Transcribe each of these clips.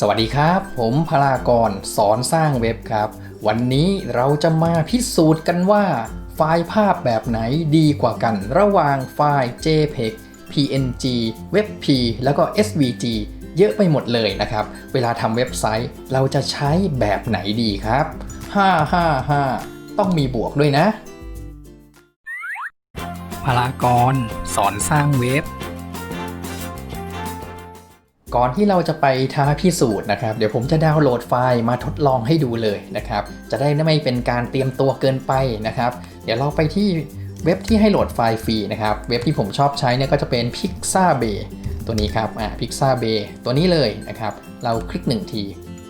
สวัสดีครับ ผมพลากรสอนสร้างเว็บครับ วันนี้เราจะมาพิสูจน์กันว่า ไฟล์ภาพแบบไหนดีกว่ากัน ระหว่างไฟล์ JPEG PNG WebP แล้วก็ SVG เยอะไปหมดเลยนะครับ เวลาทำเว็บไซต์เราจะใช้แบบไหนดีครับ555 ต้องมีบวกด้วยนะพลากรสอนสร้างเว็บ ก่อนที่เราจะไปท้าพิสูจน์นะครับ เดี๋ยวผมจะดาวน์โหลดไฟล์มาทดลองให้ดูเลยนะครับ จะได้ไม่เป็นการเตรียมตัวเกินไปนะครับ เดี๋ยวเราไปที่เว็บที่ให้โหลดไฟล์ฟรีนะครับ เว็บที่ผมชอบใช้เนี่ยก็จะเป็น Pixabay ตัวนี้ครับ อ่า Pixabay ตัวนี้เลยนะครับ เราคลิก 1 ที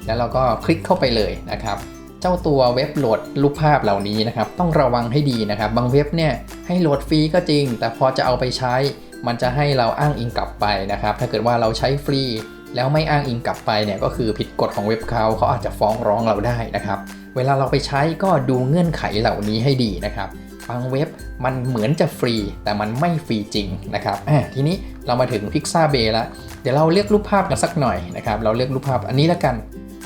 แล้วเราก็คลิกเข้าไปเลยนะครับ เจ้าตัวเว็บโหลดรูปภาพเหล่านี้นะครับ ต้องระวังให้ดีนะครับ บางเว็บเนี่ยให้โหลดฟรีก็จริง แต่พอจะเอาไปใช้ มันจะให้เราอ้างอิงกลับไปนะครับ ถ้าเกิดว่าเราใช้ฟรีแล้วไม่อ้างอิงกลับไปเนี่ยก็คือผิดกฎของเว็บเขาเขาอาจจะฟ้องร้องเราได้นะครับ เวลาเราไปใช้ก็ดูเงื่อนไขเหล่านี้ให้ดีนะครับบางเว็บมันเหมือนจะฟรี แต่มันไม่ฟรีจริงนะครับอะทีนี้เรามาถึง Pixabay ล้วเดี๋ยวเราเลือกรูปภาพกันสักหน่อยนะครับ เราเลือกรูปภาพอันนี้แล้วกัน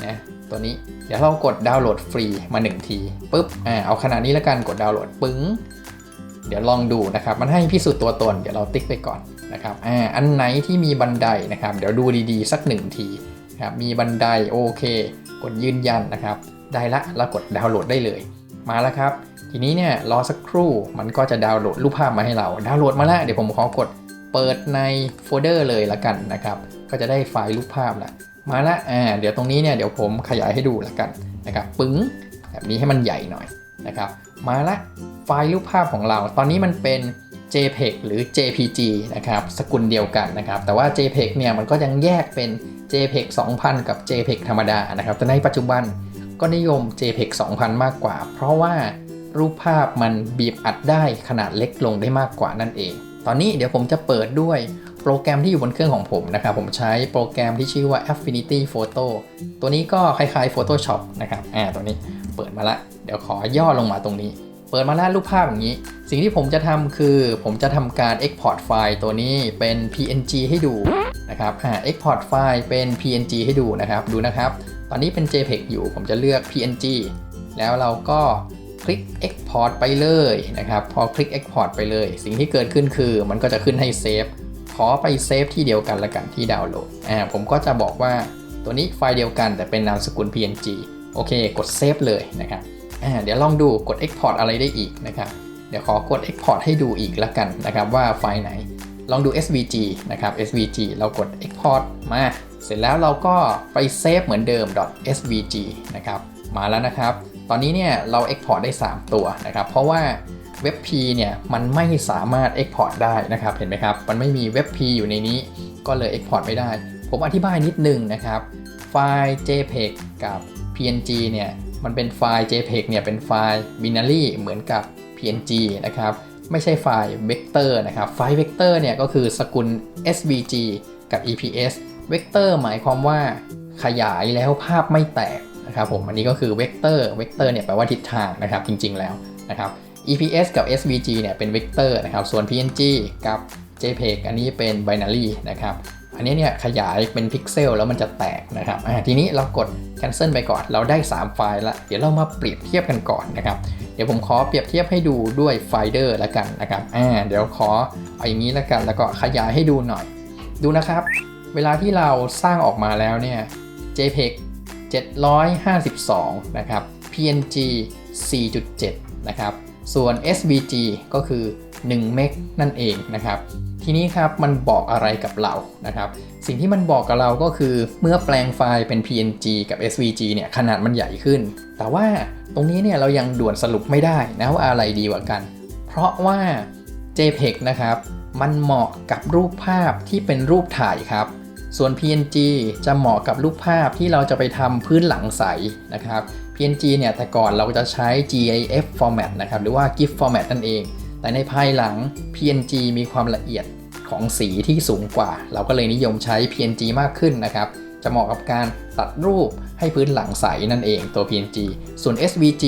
นะตัวนี้เดี๋ยวเรากดดาวน์โหลดฟรีมา 1 ทีปุ๊บอ่าเอาขนาดนี้แล้วกันกดดาวน์โหลดปึ้ง เดี๋ยวลองดูนะครับ มันให้พิสูจน์ตัวตน เดี๋ยวเราติ๊กไปก่อนนะครับอ่าอันไหนที่มีบันไดนะครับ เดี๋ยวดูดีๆ สักหนึ่งทีครับมีบันไดโอเค กดยืนยันนะครับ ได้ละแล้วกดดาวน์โหลดได้เลย มาแล้วครับ ทีนี้เนี่ยรอสักครู่มันก็จะดาวน์โหลดรูปภาพมาให้เรา ดาวน์โหลดมาแล้วเดี๋ยวผมขอกดเปิดในโฟลเดอร์เลยละกันนะครับ ก็จะได้ไฟล์รูปภาพละมาละอ่าเดี๋ยวตรงนี้เนี่ยเดี๋ยวผมขยายให้ดูละกันนะครับปึ้งแบบนี้ให้มันใหญ่หน่อย นะครับ มาละไฟล์รูปภาพของเรา ตอนนี้มันเป็น JPEG หรือ JPG นะครับสกุลเดียวกันนะครับ แต่ว่า JPEG เนี่ยมันก็ยังแยกเป็น JPEG 2000 กับ JPEG ธรรมดานะครับ แต่ในปัจจุบันก็นิยม JPEG 2000 มากกว่า เพราะว่ารูปภาพมันบีบอัดได้ขนาดเล็กลงได้มากกว่านั่นเอง ตอนนี้เดี๋ยวผมจะเปิดด้วย โปรแกรมที่อยู่บนเครื่องของผมนะครับผมใช้โปรแกรมที่ชื่อว่า Affinity Photo ตัวนี้ก็คล้ายๆ Photoshop นะครับอ่าตัวนี้เปิดมาละ เดี๋ยวขอย่อลงมาตรงนี้ เปิดมาแล้วรูปภาพอย่างนี้ สิ่งที่ผมจะทำคือ ผมจะทำการ Export ไฟล์ตัวนี้เป็น PNG ให้ดูนะครับอ่า Export ไฟล์เป็น PNG ให้ดูนะครับดูนะครับ ตอนนี้เป็น JPEG อยู่ผมจะเลือก PNG แล้วเราก็คลิก Export ไปเลยนะครับ พอคลิก Export ไปเลย สิ่งที่เกิดขึ้นคือมันก็จะขึ้นให้เซฟ อไปเซฟที่เดียวกันละกันที่ดาวน์โหลดอ่าผมก็จะบอกว่าตัวนี้ไฟล์เดียวกันแต่เป็นนามสกุล PNG โอเค กดเซฟเลยนะครับอ่าเดี๋ยวลองดูกด Export อะไรได้อีกนะครับเดี๋ยวขอกด Export ให้ดูอีกละกันนะครับว่าไฟล์ไหนลองดู SVG นะครับ SVG เรากด Export มา เสร็จแล้วเราก็ไปเซฟเหมือนเดิม .svg นะครับ มาแล้วนะครับ ตอนนี้เนี่ยเรา Export ได้ 3 ตัวนะครับ เพราะว่า เว็บ P เนี่ยมันไม่สามารถ Export ได้นะครับเห็นไหมครับ มันไม่มีเว็บ P อยู่ในนี้ก็เลย Export ไม่ได้ ผมอธิบายนิดนึงนะครับ ไฟล์ JPEG กับ PNG เนี่ยมันเป็นไฟล์ JPEG เนี่ยเป็นไฟล์ binary เหมือนกับ PNG นะครับไม่ใช่ไฟล์ vector นะครับ ไฟล์ vector เนี่ยก็คือสกุล SVG กับ EPS vector หมายความว่าขยายแล้วภาพไม่แตกนะครับผม อันนี้ก็คือ vector vector เนี่ยแปลว่าทิศทางนะครับจริงๆแล้วนะครับ EPS กับ SVG เนี่ยเป็น vector นะครับ ส่วน PNG กับ JPEG อันนี้เป็น binary นะครับ อันนี้เนี่ยขยายเป็นพิกเซลแล้วมันจะแตกนะครับอ่าทีนี้เรากด cancel ไปก่อน เราได้ 3 ไฟล์ละเดี๋ยวเรามาเปรียบเทียบกันก่อนนะครับ เดี๋ยวผมขอเปรียบเทียบให้ดูด้วยไฟเดอร์ละกันนะครับอ่าเดี๋ยวขอเอาอย่างนี้ละกัน แล้วก็ขยายให้ดูหน่อย ดูนะครับ เวลาที่เราสร้างออกมาแล้วเนี่ย JPEG 752 นะครับ PNG 4.7 นะครับ ส่วน SVG ก็คือ1เมกนั่นเองนะครับ ทีนี้ครับมันบอกอะไรกับเรานะครับ สิ่งที่มันบอกกับเราก็คือเมื่อแปลงไฟล์เป็น PNG กับ SVG เนี่ยขนาดมันใหญ่ขึ้น แต่ว่าตรงนี้เนี่ยเรายังด่วนสรุปไม่ได้นะว่าอะไรดีกว่ากัน เพราะว่า JPEG นะครับมันเหมาะกับรูปภาพที่เป็นรูปถ่ายครับ ส่วน PNG จะเหมาะกับรูปภาพที่เราจะไปทำพื้นหลังใสนะครับ PNG เนี่ยแต่ก่อนเราจะใช้ GIF format นะครับหรือว่า GIF format นั่นเอง แต่ในภายหลัง PNG มีความละเอียดของสีที่สูงกว่า เราก็เลยนิยมใช้ PNG มากขึ้นนะครับจะเหมาะกับการตัดรูปให้พื้นหลังใสนั่นเองตัว PNG ส่วน SVG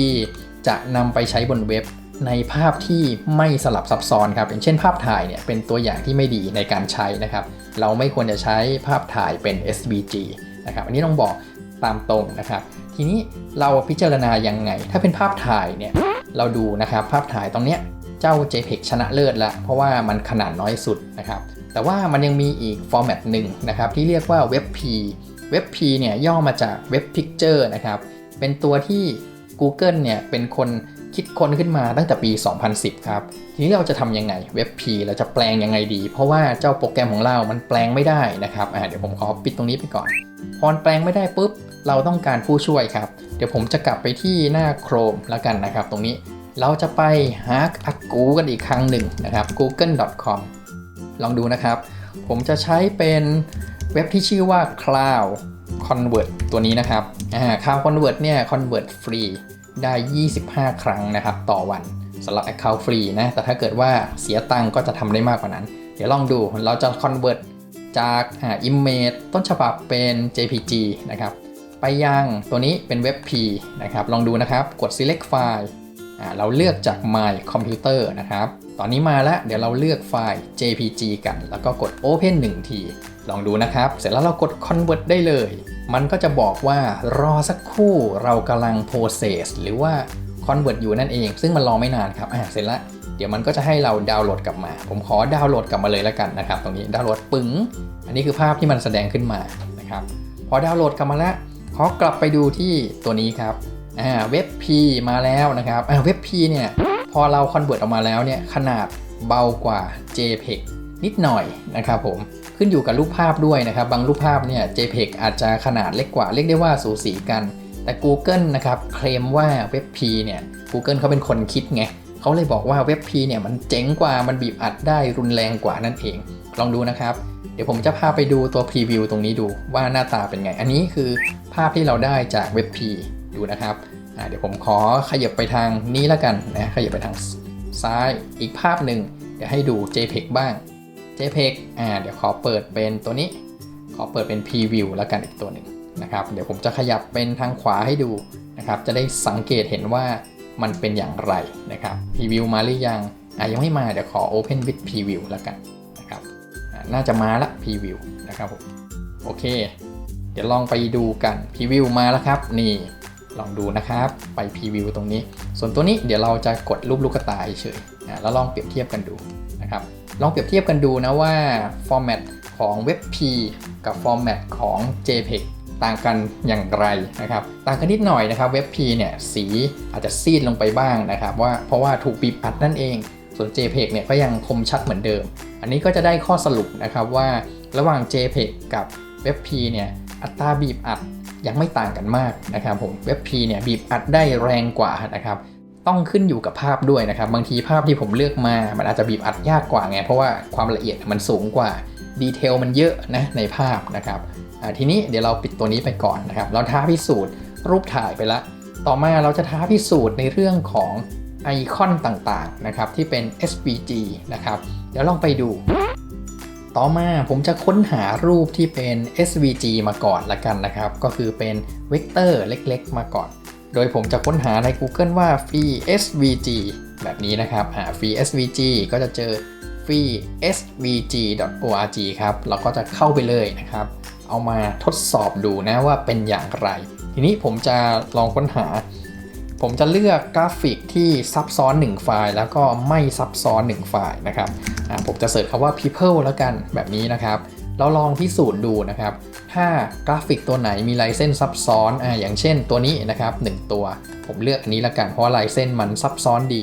จะนำไปใช้บนเว็บในภาพที่ไม่สลับซับซ้อนครับอย่างเช่นภาพถ่ายเนี่ยเป็นตัวอย่างที่ไม่ดีในการใช้นะครับ เราไม่ควรจะใช้ภาพถ่ายเป็น SVG นะครับ อันนี้ต้องบอกตามตรงนะครับ ทีนี้เราพิจารณายังไง ถ้าเป็นภาพถ่ายเนี่ยเราดูนะครับภาพถ่ายตรงเนี้ยเจ้า JPEG ชนะเลิศละเพราะว่ามันขนาดน้อยสุดนะครับแต่ว่ามันยังมีอีกฟอร์แมตหนึ่งนะครับที่เรียกว่า WebP WebP เนี่ยย่อมาจาก Web Picture นะครับเป็นตัวที่ Google เนี่ยเป็นคนคิดค้นขึ้นมาตั้งแต่ปี 2010 ครับ ทีนี้เราจะทำยังไง WebP เราจะแปลงยังไงดี เพราะว่าเจ้าโปรแกรมของเรามันแปลงไม่ได้นะครับเดี๋ยวผมขอปิดตรงนี้ไปก่อน พอแปลงไม่ได้ปุ๊บ เราต้องการผู้ช่วยครับ เดี๋ยวผมจะกลับไปที่หน้า Chrome แล้วกันนะครับ ตรงนี้เราจะไปหาอัดกูกันอีกครั้งหนึ่งนะครับ google.com ลองดูนะครับ ผมจะใช้เป็นเว็บที่ชื่อว่า Cloud Convert ตัวนี้นะครับอ่า Cloud Convert เนี่ย Convert ฟรีได้ 25 ครั้งนะครับ ต่อวันสำหรับ Account ฟรีนะ แต่ถ้าเกิดว่าเสียตังก็จะทำได้มากกว่านั้น เดี๋ยวลองดูเราจะ Convert จากอ่า Image ต้นฉบับเป็น JPG นะครับ ไปยังตัวนี้เป็น WebP นะครับ ลองดูนะครับกด select file เราเลือกจาก My Computer นะครับ ตอนนี้มาแล้ว เดี๋ยวเราเลือกไฟล์ JPG กัน แล้วก็กด Open 1 ที ลองดูนะครับ เสร็จแล้วเรากด Convert ได้เลย มันก็จะบอกว่ารอสักครู่เรากำลัง process หรือว่า Convert อยู่นั่นเอง ซึ่งมันรอไม่นานครับ อ่าเสร็จแล้วเดี๋ยวมันก็จะให้เราดาวน์โหลดกลับมา ผมขอดาวน์โหลดกลับมาเลยแล้วกันนะครับ ตรงนี้ดาวน์โหลดปึ๋ง อันนี้คือภาพที่มันแสดงขึ้นมานะครับ พอดาวน์โหลดกลับมาแล้ว ขอกลับไปดูที่ตัวนี้ครับอ่าเว็บ P มาแล้วนะครับอ่าเว็บ P เนี่ยพอเราคอนเวิร์ตออกมาแล้วเนี่ยขนาดเบากว่า JPEG นิดหน่อยนะครับผมขึ้นอยู่กับรูปภาพด้วยนะครับ บางรูปภาพเนี่ย JPEG อาจจะขนาดเล็กกว่า เรียกได้ว่าสูสีกัน แต่ Google นะครับเคลมว่าเว็บ P เนี่ย Google เขาเป็นคนคิดไงเขาเลยบอกว่าเว็บ P เนี่ยมันเจ๋งกว่ามันบีบอัดได้รุนแรงกว่านั่นเอง ลองดูนะครับ เดี๋ยวผมจะพาไปดูตัวพรีวิวตรงนี้ดูว่าหน้าตาเป็นไง อันนี้คือภาพที่เราได้จากเว็บ P ดูนะครับเดี๋ยวผมขอขยับไปทางนี้แล้วกันนะขยับไปทางซ้ายอีกภาพหนึ่งเดี๋ยวให้ดู JPEG บ้าง JPEG อ่าเดี๋ยวขอเปิดเป็นตัวนี้ ขอเปิดเป็น Preview แล้วกันอีกตัวหนึ่งนะครับ เดี๋ยวผมจะขยับเป็นทางขวาให้ดูนะครับ จะได้สังเกตเห็นว่ามันเป็นอย่างไรนะครับ Preview มาหรือยังอ่ายังไม่มาเดี๋ยวขอ Open with Preview แล้วกัน น่าจะมาละ Preview นะครับผมโอเค เดี๋ยวลองไปดูกัน Preview มาแล้วครับ นี่ลองดูนะครับ ไป Preview ตรงนี้ ส่วนตัวนี้เดี๋ยวเราจะกดรูปลูกกระต่ายเฉยนะแล้วลองเปรียบเทียบกันดูนะครับ ลองเปรียบเทียบกันดูนะว่าฟอร์แมตของ WebP กับฟอร์แมตของ JPEG ต่างกันอย่างไรนะครับ ต่างกันนิดหน่อยนะครับ WebP เนี่ยสีอาจจะซีดลงไปบ้างนะครับว่าเพราะว่าถูกบีบอัดนั่นเอง ส่วน JPEG เนี่ยก็ยังคมชัดเหมือนเดิม อันนี้ก็จะได้ข้อสรุปนะครับว่าระหว่าง JPEG กับ WebP เนี่ยอัตราบีบอัดยังไม่ต่างกันมากนะครับผม WebP เนี่ยบีบอัดได้แรงกว่านะครับต้องขึ้นอยู่กับภาพด้วยนะครับ บางทีภาพที่ผมเลือกมา มันอาจจะบีบอัดยากกว่าไง เพราะว่าความละเอียดมันสูงกว่าดีเทลมันเยอะนะในภาพนะครับทีนี้เดี๋ยวเราปิดตัวนี้ไปก่อนนะครับ เราท้าพิสูจน์รูปถ่ายไปละ ต่อมาเราจะท้าพิสูจน์ในเรื่องของ ไอคอนต่างๆนะครับที่เป็น SVG นะครับ เดี๋ยวลองไปดูต่อมาผมจะค้นหารูปที่เป็น SVG มาก่อนละกันนะครับ ก็คือเป็นเวกเตอร์เล็กๆ มาก่อน โดยผมจะค้นหาใน Google ว่า free SVG แบบนี้นะครับหา free SVG ก็จะเจอ free svg.org ครับ เราก็จะเข้าไปเลยนะครับ เอามาทดสอบดูนะว่าเป็นอย่างไร ทีนี้ผมจะลองค้นหา ผมจะเลือกกราฟิกที่ซับซ้อน 1 ไฟล์ แล้วก็ไม่ซับซ้อน 1 ไฟล์นะครับผมจะเสิร์ชคำว่า people แล้วกันแบบนี้นะครับ เราลองพิสูจน์ดูนะครับ ถ้ากราฟิกตัวไหนมีลายเส้นซับซ้อนออย่างเช่นตัวนี้นะครับ 1 ตัว ผมเลือกอันนี้ละกันเพราะลายเส้นมันซับซ้อนดี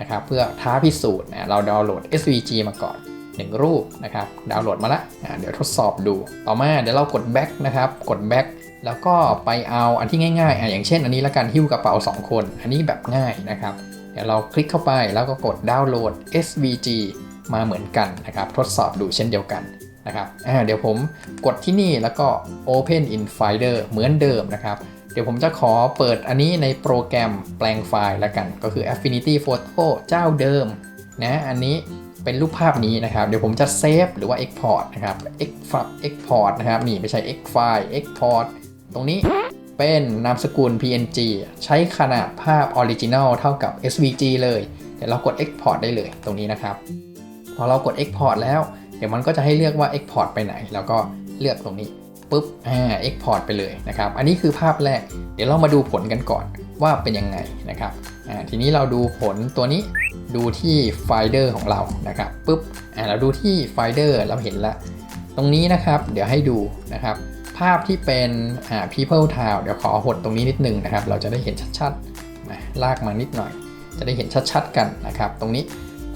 นะครับ เพื่อท้าพิสูจน์เราดาวน์โหลด SVG มาก่อน 1 รูปนะครับ ดาวน์โหลดมาละเดี๋ยวทดสอบดู ต่อมาเดี๋ยวเรากด back นะครับ กด back แล้วก็ไปเอาอันที่ง่ายๆอะอย่างเช่นอันนี้ละกันหิ้วกระเป๋า 2 คน อันนี้แบบง่ายนะครับ เดี๋ยวเราคลิกเข้าไปแล้วก็กดดาวน์โหลด SVG มาเหมือนกันนะครับ ทดสอบดูเช่นเดียวกันนะครับเดี๋ยวผมกดที่นี่แล้วก็ Open in Finder เหมือนเดิมนะครับ เดี๋ยวผมจะขอเปิดอันนี้ในโปรแกรมแปลงไฟล์ละกัน ก็คือ Affinity Photo เจ้าเดิมนะอันนี้เป็นรูปภาพนี้นะครับ เดี๋ยวผมจะเซฟหรือว่า Export นะครับ Export นะครับ นี่ไม่ใช่ X file Export ตรงนี้เป็นนามสกุล PNG ใช้ขนาดภาพออริจินัลเท่ากับ SVG เลย เดี๋ยวเรากด Export ได้เลยตรงนี้นะครับ พอเรากด Export แล้ว เดี๋ยวมันก็จะให้เลือกว่า Export ไปไหน แล้วก็เลือกตรงนี้ปุ๊บ อ่า export ไปเลยนะครับ อันนี้คือภาพแรก เดี๋ยวเรามาดูผลกันก่อนว่าเป็นยังไงนะครับ อ่า ทีนี้เราดูผลตัวนี้ ดูที่ไฟเดอร์ของเรา นะครับปุ๊บ อ่า เราดูที่ไฟเดอร์เราเห็นละ ตรงนี้นะครับ เดี๋ยวให้ดูนะครับ ภาพที่เป็นอ่า people town เดี๋ยวขอหดตรงนี้นิดนึงนะครับ เราจะได้เห็นชัดๆนะลากมานิดหน่อย จะได้เห็นชัดๆกันนะครับ ตรงนี้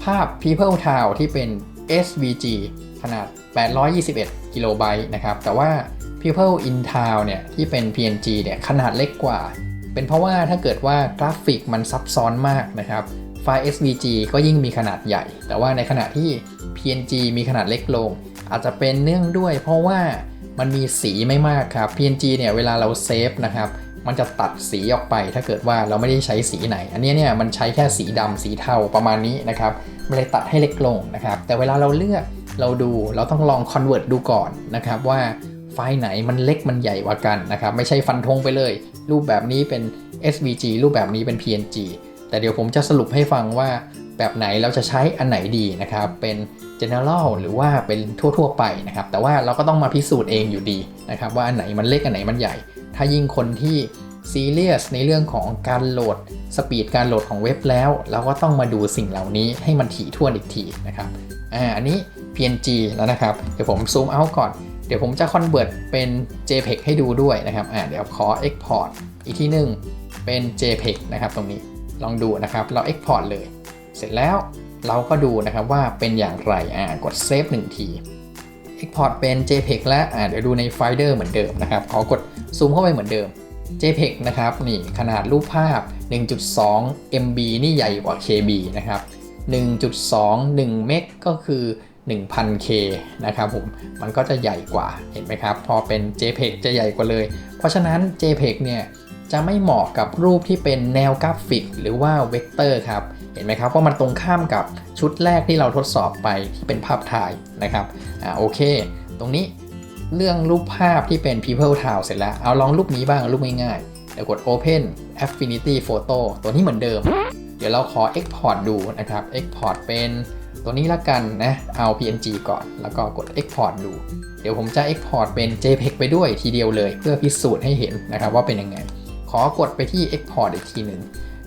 ภาพ people town ที่เป็น SVG ขนาด 821 กิโลไบต์นะครับ แต่ว่า people in town เนี่ยที่เป็น PNG เนี่ยขนาดเล็กกว่า เป็นเพราะว่าถ้าเกิดว่ากราฟิกมันซับซ้อนมากนะครับไฟล์ SVG ก็ยิ่งมีขนาดใหญ่ แต่ว่าในขณะที่ PNG มีขนาดเล็กลง อาจจะเป็นเนื่องด้วยเพราะว่า มันมีสีไม่มากครับ PNG เนี่ยเวลาเราเซฟนะครับมันจะตัดสีออกไปถ้าเกิดว่าเราไม่ได้ใช้สีไหน อันนี้เนี่ยมันใช้แค่สีดำสีเทาประมาณนี้นะครับมันเลยตัดให้เล็กลงนะครับ แต่เวลาเราเลือกเราดูเราต้องลอง convert ดูก่อนนะครับว่าไฟล์ไหนมันเล็กมันใหญ่กว่ากันนะครับไม่ใช่ฟันธงไปเลย รูปแบบนี้เป็น SVG รูปแบบนี้เป็น PNG แต่เดี๋ยวผมจะสรุปให้ฟังว่าแบบไหนเราจะใช้อันไหนดีนะครับเป็น general หรือว่าเป็นทั่วๆไปนะครับ แต่ว่าเราก็ต้องมาพิสูจน์เองอยู่ดีนะครับ ว่าอันไหนมันเล็กอันไหนมันใหญ่ ถ้ายิ่งคนที่ซีเรียสในเรื่องของการโหลดสปีดการโหลดของเว็บแล้ว เราก็ต้องมาดูสิ่งเหล่านี้ให้มันถี่ถ้วนอีกทีนะครับอ่าอันนี้ PNG แล้วนะครับ เดี๋ยวผมซูมเอาก่อน เดี๋ยวผมจะ convert เป็น JPEG ให้ดูด้วยนะครับอ่าเดี๋ยวขอ export อีกที่หนึ่งเป็น JPEG นะครับตรงนี้ลองดูนะครับ เรา export เลย เสร็จแล้ว เราก็ดูนะครับว่าเป็นอย่างไรอ่ากด save 1ที export เป็น JPEG และอ่าเดี๋ยวดูในไฟล์เดอร์เหมือนเดิมนะครับขอกดซูมเข้าไปเหมือนเดิม JPEG นะครับนี่ขนาดรูปภาพ 1.2 MB นี่ใหญ่กว่า KB นะครับ 1.21 เมกก็คือ 1000K นะครับผม มันก็จะใหญ่กว่า เห็นไหมครับ พอเป็น JPEG จะใหญ่กว่าเลย เพราะฉะนั้น JPEG เนี่ย จะไม่เหมาะกับรูปที่เป็นแนวกราฟิก หรือว่าเวกเตอร์ครับ เห็นไหมครับว่ามันตรงข้ามกับชุดแรกที่เราทดสอบไปที่เป็นภาพถ่ายนะครับอ่าโอเค ตรงนี้เรื่องรูปภาพที่เป็น people town เสร็จแล้ว เอาลองรูปนี้บ้างรูปง่ายๆเดี๋ยวกด open affinity photo ตัวนี้เหมือนเดิม เดี๋ยวเราขอ export ดูนะครับ export เป็นตัวนี้ละกันนะเอา png ก่อนแล้วก็กด export ดู เดี๋ยวผมจะ export เป็น jpeg ไปด้วยทีเดียวเลย เพื่อพิสูจน์ให้เห็นนะครับว่าเป็นยังไง ขอกดไปที่ export อีกทีหนึ่ง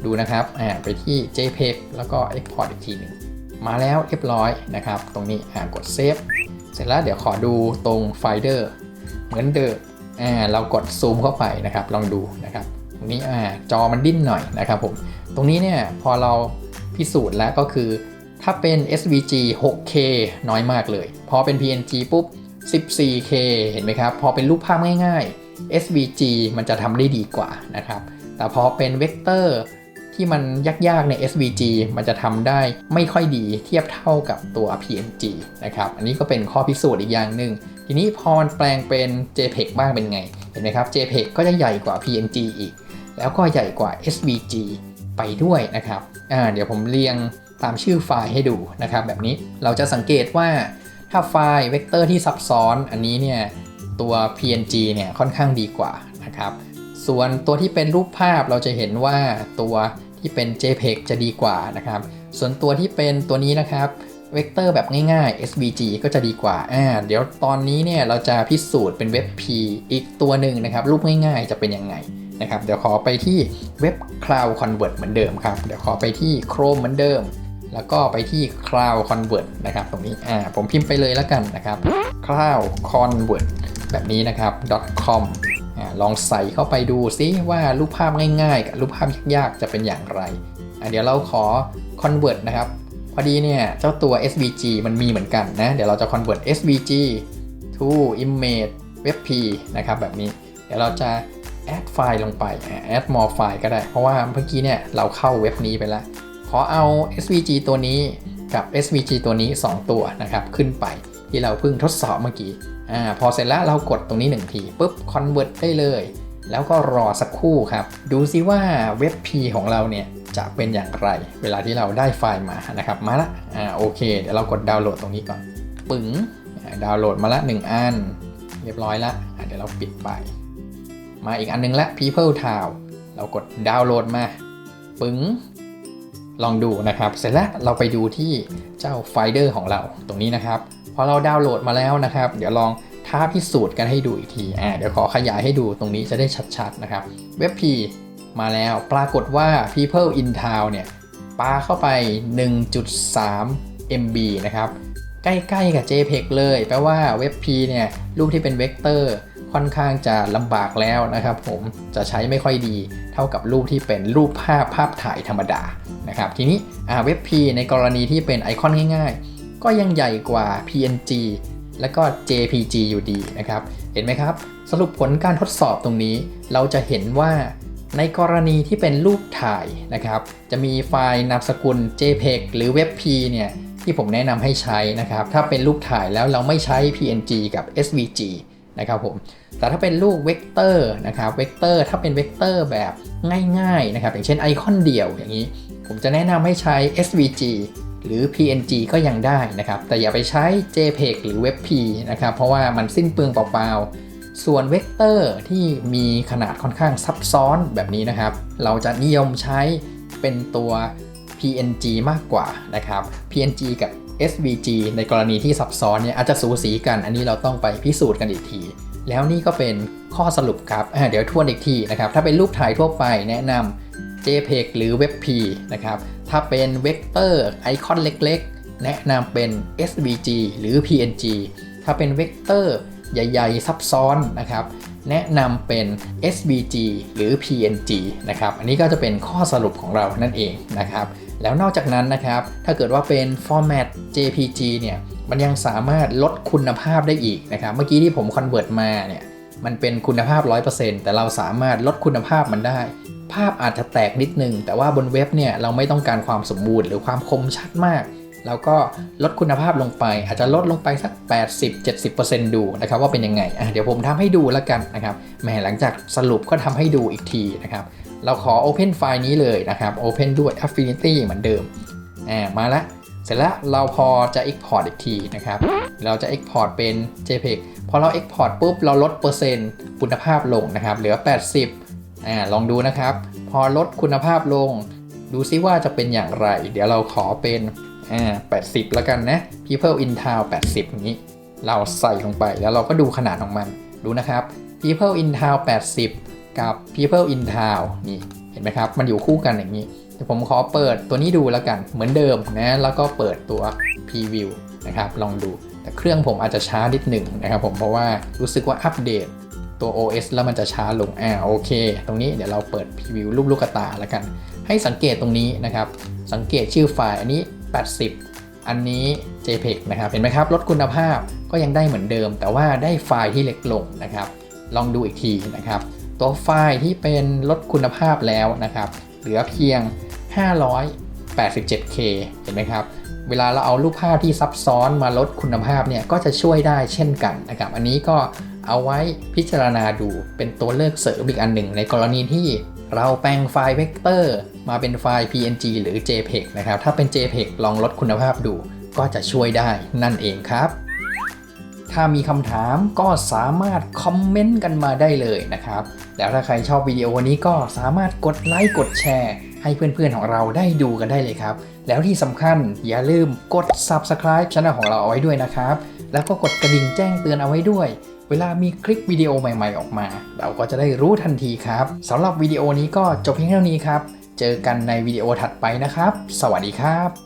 ดูนะครับอ่าไปที่ jpeg แล้วก็ export อีกทีหนึ่งมาแล้วเรียบร้อยนะครับ ตรงนี้อ่ากด save เสร็จแล้วเดี๋ยวขอดูตรงไฟเดอร์เหมือนเดิมอ่าเรากดซูมเข้าไปนะครับ ลองดูนะครับตรงนี้อ่าจอมันดิ้นหน่อยนะครับผมตรงนี้เนี่ยพอเราพิสูจน์แล้วก็คือ ถ้าเป็น SVG 6K น้อยมากเลย พอเป็น PNG ปุ๊บ 14K เห็นไหมครับ พอเป็นรูปภาพง่ายๆ SVG มันจะทำได้ดีกว่านะครับ แต่พอเป็นเวกเตอร์ ที่มันยากๆใน SVG มันจะทำได้ไม่ค่อยดีเทียบเท่ากับตัว PNG นะครับ อันนี้ก็เป็นข้อพิสูจน์อีกอย่างหนึ่ง ทีนี้พอมันแปลงเป็น JPEG บ้างเป็นไง เห็นไหมครับ JPEG ก็จะใหญ่กว่า PNG อีก แล้วก็ใหญ่กว่า SVG ไปด้วยนะครับ เดี๋ยวผมเรียงตามชื่อไฟล์ให้ดูนะครับ แบบนี้เราจะสังเกตว่าถ้าไฟล์เวกเตอร์ที่ซับซ้อนอันนี้เนี่ยตัว PNG เนี่ยค่อนข้างดีกว่านะครับ ส่วนตัวที่เป็นรูปภาพเราจะเห็นว่าตัวที่เป็น JPEG จะดีกว่านะครับ ส่วนตัวที่เป็นตัวนี้นะครับเวกเตอร์แบบง่ายๆ SVG ก็จะดีกว่า อ่า เดี๋ยวตอนนี้เนี่ยเราจะพิสูจน์เป็นเว็บ P อีกตัวหนึ่งนะครับ รูปง่ายๆจะเป็นยังไงนะครับ เดี๋ยวขอไปที่เว็บ Cloud Convert เหมือนเดิมครับ เดี๋ยวขอไปที่ Chrome เหมือนเดิม แล้วก็ไปที่ Cloud Convert นะครับตรงนี้ อ่า ผมพิมพ์ไปเลยแล้วกันนะครับ Cloud Convert แบบนี้นะครับ .com ลองใส่เข้าไปดูซิว่ารูปภาพง่ายๆ กับรูปภาพยากๆ จะเป็นอย่างไร เดี๋ยวเราขอ convert นะครับ พอดีเนี่ยเจ้าตัว SVG มันมีเหมือนกันนะ เดี๋ยวเราจะ convert SVG to image webp นะครับแบบนี้ เดี๋ยวเราจะ add ไฟล์ลงไป add more ไฟล์ก็ได้ เพราะว่าเมื่อกี้เนี่ยเราเข้าเว็บนี้ไปแล้ว ขอเอา SVG ตัวนี้กับ SVG ตัวนี้ 2 ตัวนะครับ ขึ้นไปที่เราเพิ่งทดสอบเมื่อกี้ อ่าพอเสร็จแล้วเรากดตรงนี้ 1 ทีปุ๊บ convert ได้เลย แล้วก็รอสักครู่ครับ ดูซิว่าเว็บ P ของเราเนี่ยจะเป็นอย่างไร เวลาที่เราได้ไฟล์มานะครับ มาละอ่าโอเค เดี๋ยวเรากดดาวน์โหลดตรงนี้ก่อน ปึ๋งดาวน์โหลดมาละ 1 อัน เรียบร้อยละเดี๋ยวเราปิดไป มาอีกอันนึงละ People Town เรากดดาวน์โหลดมา ปึ๋งลองดูนะครับ เสร็จแล้วเราไปดูที่เจ้าไฟเดอร์ของเราตรงนี้นะครับ พอเราดาวน์โหลดมาแล้วนะครับ เดี๋ยวลองท้าพิสูจน์กันให้ดูอีกทีอ่าเดี๋ยวขอขยายให้ดูตรงนี้จะได้ชัดๆนะครับเว็บ P มาแล้วปรากฏว่า People in Town เนี่ยปาเข้าไป 1.3 MB นะครับ ใกล้ๆกับ JPEG เลย แปลว่าเว็บ P เนี่ยรูปที่เป็นเวกเตอร์ค่อนข้างจะลำบากแล้วนะครับผมจะใช้ไม่ค่อยดีเท่ากับรูปที่เป็นรูปภาพภาพถ่ายธรรมดานะครับทีนี้เว็บ P ในกรณีที่เป็นไอคอนง่ายๆ ก็ยังใหญ่กว่า PNG แล้วก็ JPG อยู่ดีนะครับ เห็นไหมครับ สรุปผลการทดสอบตรงนี้ เราจะเห็นว่าในกรณีที่เป็นรูปถ่ายนะครับ จะมีไฟล์นามสกุล JPEG หรือ WebP เนี่ยที่ผมแนะนำให้ใช้นะครับ ถ้าเป็นรูปถ่ายแล้วเราไม่ใช้ PNG กับ SVG นะครับผม แต่ถ้าเป็นรูปเวกเตอร์นะครับ เวกเตอร์ถ้าเป็นเวกเตอร์แบบง่ายๆนะครับ อย่างเช่นไอคอนเดี่ยวอย่างนี้ ผมจะแนะนำให้ใช้ SVG หรือ PNG ก็ยังได้นะครับ แต่อย่าไปใช้ JPEG หรือ WebP นะครับ เพราะว่ามันสิ้นเปลืองเปล่าๆ ส่วนเวกเตอร์ที่มีขนาดค่อนข้างซับซ้อนแบบนี้นะครับ เราจะนิยมใช้เป็นตัว PNG มากกว่านะครับ PNG กับ SVG ในกรณีที่ซับซ้อนเนี่ยอาจจะสูสีกัน อันนี้เราต้องไปพิสูจน์กันอีกที แล้วนี่ก็เป็นข้อสรุปครับเดี๋ยวทวนอีกทีนะครับ ถ้าเป็นรูปถ่ายทั่วไปแนะนำ JPEG หรือ WebP นะครับ ถ้าเป็นเวกเตอร์ไอคอนเล็กๆ แนะนำเป็น SVG หรือ PNG ถ้าเป็นเวกเตอร์ใหญ่ๆ ซับซ้อนนะครับ แนะนำเป็น SVG หรือ PNG นะครับ อันนี้ก็จะเป็นข้อสรุปของเรานั่นเองนะครับ แล้วนอกจากนั้นนะครับ ถ้าเกิดว่าเป็น format JPG เนี่ย มันยังสามารถลดคุณภาพได้อีกนะครับ เมื่อกี้ที่ผม convert มาเนี่ย มันเป็นคุณภาพ 100%แต่เราสามารถลดคุณภาพมันได้ ภาพอาจจะแตกนิดนึง แต่ว่าบนเว็บเนี่ยเราไม่ต้องการความสมบูรณ์หรือความคมชัดมากแล้วก็ลดคุณภาพลงไป อาจจะลดลงไปสัก 80-70%ดูนะครับว่าเป็นยังไงเดี๋ยวผมทำให้ดูแล้วกันนะครับแหมหลังจากสรุปก็ทำให้ดูอีกทีนะครับเราขอ Open ไฟล์นี้เลยนะครับ Open ด้วย Affinity เหมือนเดิมอ่ามาละเสร็จแล้วเราพอจะ Export อีกทีนะครับ เราจะ Export เป็น JPEG พอเรา Export ปุ๊บ เราลดเปอร์เซ็นต์คุณภาพลงนะครับ เหลือ 80 อ่าลองดูนะครับ พอลดคุณภาพลง ดูซิว่าจะเป็นอย่างไร เดี๋ยวเราขอเป็นอ่า80 แล้วกันนะ People in Town 80 นี้ เราใส่ลงไปแล้วเราก็ดูขนาดของมัน ดูนะครับ People in Town 80 กับ People in Town นี่เห็นไหมครับ มันอยู่คู่กันอย่างนี้เดี๋ยวผมขอเปิดตัวนี้ดูแล้วกัน เหมือนเดิมนะ แล้วก็เปิดตัว Preview นะครับ ลองดู แต่เครื่องผมอาจจะช้านิดหนึ่งนะครับผม เพราะว่ารู้สึกว่าอัปเดต ตัว OS แล้วมันจะช้าลงอ่าโอเค ตรงนี้เดี๋ยวเราเปิด Preview รูปลูกตาแล้วกัน ให้สังเกตตรงนี้นะครับ สังเกตชื่อไฟล์อันนี้ 80 อันนี้ JPEG นะครับ เห็นไหมครับ ลดคุณภาพก็ยังได้เหมือนเดิม แต่ว่าได้ไฟล์ที่เล็กลงนะครับ ลองดูอีกทีนะครับ ตัวไฟล์ที่เป็นลดคุณภาพแล้วนะครับ เหลือเพียง 587K เห็นไหมครับเวลาเราเอารูปภาพที่ซับซ้อนมาลดคุณภาพเนี่ยก็จะช่วยได้เช่นกันนะครับ อันนี้ก็ เอาไว้พิจารณาดูเป็นตัวเลือกเสริมอีกอันหนึ่ง ในกรณีที่เราแปลงไฟล์เวกเตอร์มาเป็นไฟล์ PNG หรือ JPEG นะครับ ถ้าเป็น JPEG ลองลดคุณภาพดู ก็จะช่วยได้นั่นเองครับ ถ้ามีคำถามก็สามารถคอมเมนต์กันมาได้เลยนะครับ แล้วถ้าใครชอบวิดีโอนี้ก็สามารถกดไลค์กดแชร์ ให้เพื่อนๆของเราได้ดูกันได้เลยครับ แล้วที่สำคัญอย่าลืมกด Subscribe ช่องของเราเอาไว้ด้วยนะครับ แล้วก็กดกระดิ่งแจ้งเตือนเอาไว้ด้วย เวลามีคลิปวิดีโอใหม่ๆออกมา เราก็จะได้รู้ทันทีครับสำหรับวิดีโอนี้ก็จบเพียงเท่านี้ครับ เจอกันในวิดีโอถัดไปนะครับ สวัสดีครับ